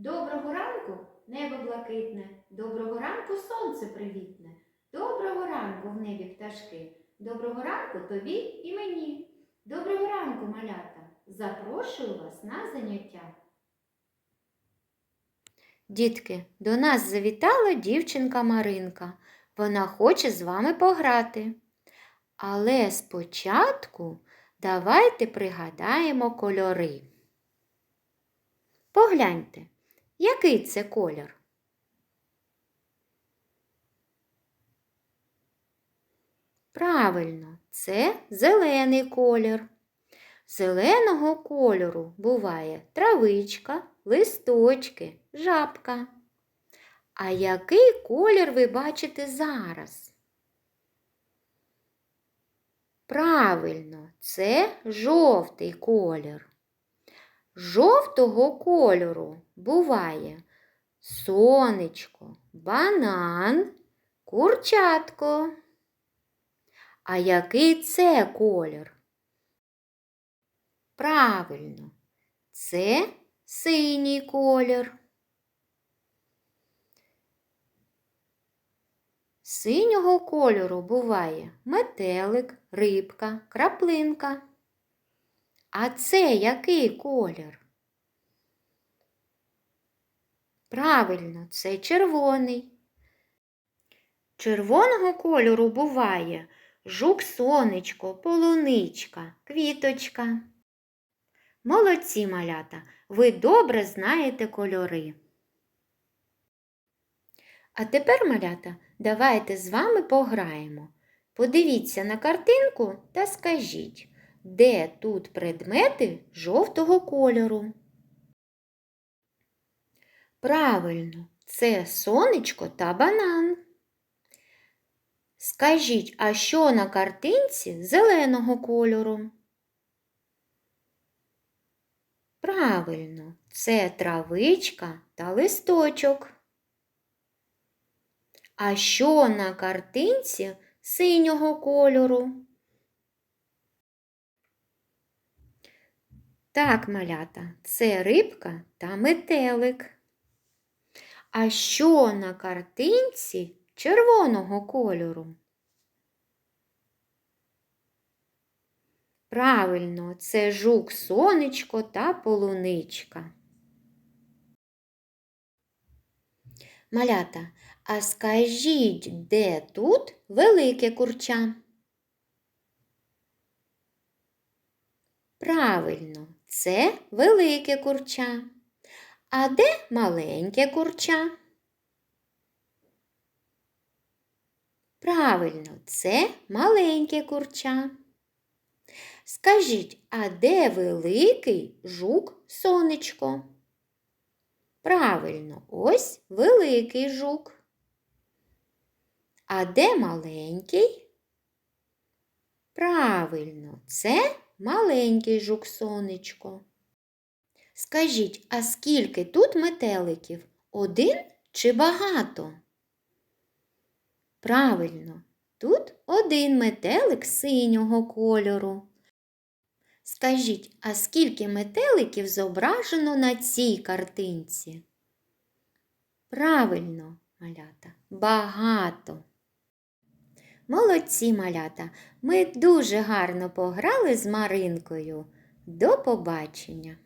Доброго ранку небо блакитне, доброго ранку сонце привітне, доброго ранку в небі пташки, доброго ранку тобі і мені. Доброго ранку, малята! Запрошую вас на заняття. Дітки, до нас завітала дівчинка Маринка. Вона хоче з вами пограти. Але спочатку давайте пригадаємо кольори. Погляньте, який це колір? Правильно, це зелений колір. Зеленого кольору буває травичка, листочки, жабка. А який колір ви бачите зараз? Правильно, це жовтий колір. Жовтого кольору буває сонечко, банан, курчатко. А який це колір? Правильно, це синій колір. Синього кольору буває метелик, рибка, краплинка. А це який колір? Правильно, це червоний. Червоного кольору буває жук сонечко, полуничка, квіточка. Молодці малята, ви добре знаєте кольори. А тепер, малята, давайте з вами пограємо. Подивіться на картинку та скажіть, де тут предмети жовтого кольору? Правильно, це сонечко та банан. Скажіть, а що на картинці зеленого кольору? Правильно, це травичка та листочок. А що на картинці синього кольору? Так, малята, це рибка та метелик. А що на картинці червоного кольору? Правильно, це жук сонечко та полуничка. Малята, а скажіть, де тут велике курча? Правильно, це велике курча. А де маленьке курча? Правильно, це маленьке курча. Скажіть, а де великий жук сонечко? Правильно, ось великий жук. А де маленький? Правильно, це маленький жук сонечко. Скажіть, а скільки тут метеликів? Один чи багато? Правильно, тут один метелик синього кольору. Скажіть, а скільки метеликів зображено на цій картинці? Правильно, малята, багато. Молодці малята, ми дуже гарно пограли з Маринкою. До побачення!